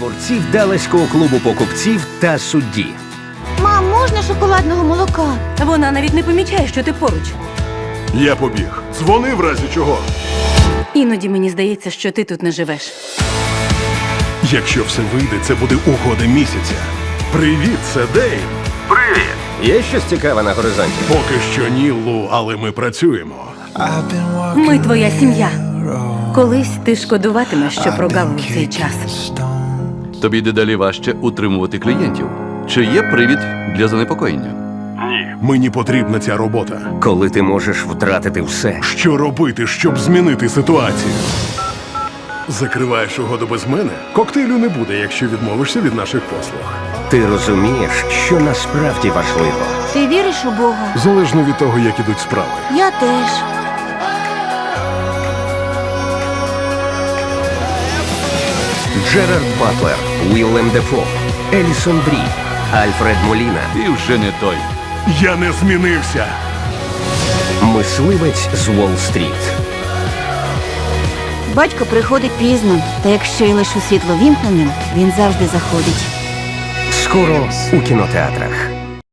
творців Далеського клубу покупців та судді. Мам, можна шоколадного молока? Вона навіть не помічає, що ти поруч. Я побіг. Дзвони в разі чого. Іноді мені здається, що ти тут не живеш. Якщо все вийде, це буде угода місяця. Привіт, це Дейв. Є щось цікаве на горизонті? Поки що ні, Лу, але ми працюємо. Ми твоя сім'я. Колись ти шкодуватимеш, що прогавив цей час. Тобі дедалі важче утримувати клієнтів. Чи є привід для занепокоєння? Мені потрібна ця робота. Коли ти можеш втратити все. Що робити, щоб змінити ситуацію? Закриваєш угоду без мене? Коктейлю не буде, якщо відмовишся від наших послуг. Ти розумієш, що насправді важливо. Ти віриш у Бога? Залежно від того, як ідуть справи. Я теж. Джерард Батлер, Уіллем Дефо, Елісон Брі, Альфред Моліна, Ти вже не той. Я не змінився. мисливець з Уолл-стріт. Батько приходить пізно, та якщо й лишу світло вімкненим, він завжди заходить. Скоро у кінотеатрах.